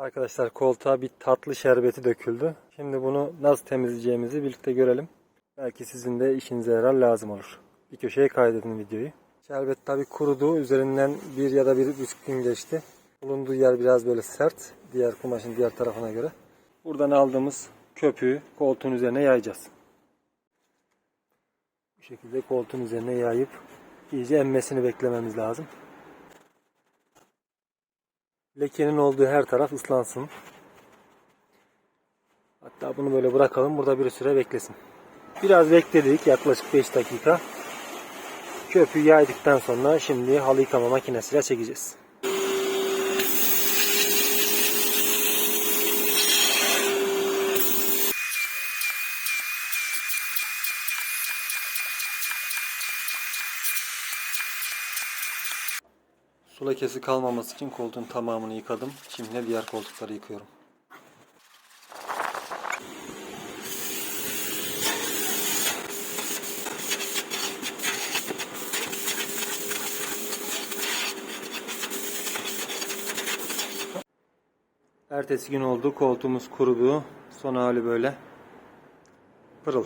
Arkadaşlar koltuğa bir tatlı şerbeti döküldü. Şimdi bunu nasıl temizleyeceğimizi birlikte görelim. Belki sizin de işinize yarar lazım olur. Bir köşeye kaydedin videoyu. Şerbet tabi kurudu. Üzerinden bir ya da bir buçuk gün geçti. Bulunduğu yer biraz böyle sert. Diğer kumaşın diğer tarafına göre. Buradan aldığımız köpüğü koltuğun üzerine yayacağız. Bu şekilde koltuğun üzerine yayıp iyice emmesini beklememiz lazım. Lekenin olduğu her taraf ıslansın. Hatta bunu böyle bırakalım. Burada bir süre beklesin. Biraz bekledik. Yaklaşık 5 dakika. Köpüğü yaydıktan sonra şimdi halı yıkama makinesiyle çekeceğiz. Su lekesi kalmaması için koltuğun tamamını yıkadım. Şimdi diğer koltukları yıkıyorum. Ertesi gün oldu. Koltuğumuz kurudu. Son hali böyle. Pırıl.